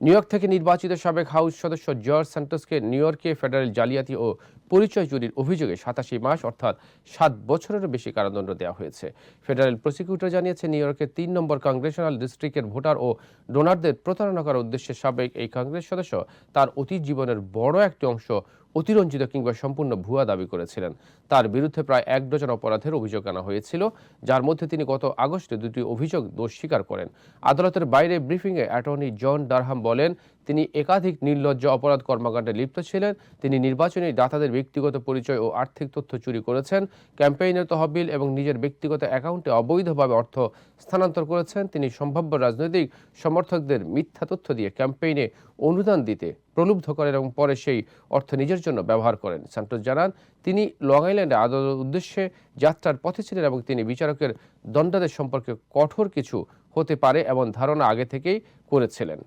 New York থেকে নির্বাচিত সাবেক হাউস সদস্য জর্জ স্যান্টোসকে নিউ ইয়র্কে ফেডারেল জালিয়াতি ও পরিচয় চুরির অভিযোগে সাতাশি মাস অর্থাৎ সাত বছরেরও বেশি কারাদণ্ড দেওয়া হয়েছে। ফেডারেল প্রসিকিউটর জানিয়েছে, নিউ ইয়র্কের তিন নম্বর কংগ্রেশনাল ডিস্ট্রিক্টের ভোটার ও ডোনারদের প্রতারণা করার উদ্দেশ্যে সাবেক এই কংগ্রেস সদস্য তার অতীত জীবনের বড় একটি অংশ অতিরঞ্জিত কিংবা সম্পূর্ণ ভুয়া দাবি করেছিলেন। তার বিরুদ্ধে প্রায় এক ডজন অপরাধের অভিযোগ আনা হয়েছিল, যার মধ্যে তিনি গত আগস্টে দুটি অভিযোগ দোষ স্বীকার করেন। আদালতের বাইরে ব্রিফিংয়ে অ্যাটর্নি জন ডারহাম বলেন তিনি একাধিক নির্লজ্জ অপরাধ কর্মকাণ্ডে লিপ্ত ছিলেন। তিনি নির্বাচনী দাতাদের ব্যক্তিগত পরিচয় ও আর্থিক তথ্য চুরি করেছেন। ক্যাম্পেইনের তহবিল এবং নিজের ব্যক্তিগত অ্যাকাউন্টে অবৈধভাবে অর্থ স্থানান্তর করেছেন। তিনি সম্ভাব্য রাজনৈতিক সমর্থকদের মিথ্যা তথ্য দিয়ে ক্যাম্পেইনে অনুদান দিতে প্রলুব্ধ করেন এবং পরে সেই অর্থ নিজের জন্য ব্যবহার করেন। স্যান্টোস জানান, তিনি লং আইল্যান্ডে আদালতের উদ্দেশ্যে যাত্রার পথে ছিলেন এবং তিনি বিচারকের দণ্ডাদেশ সম্পর্কে কঠোর কিছু হতে পারে এমন ধারণা আগে থেকেই করেছিলেন।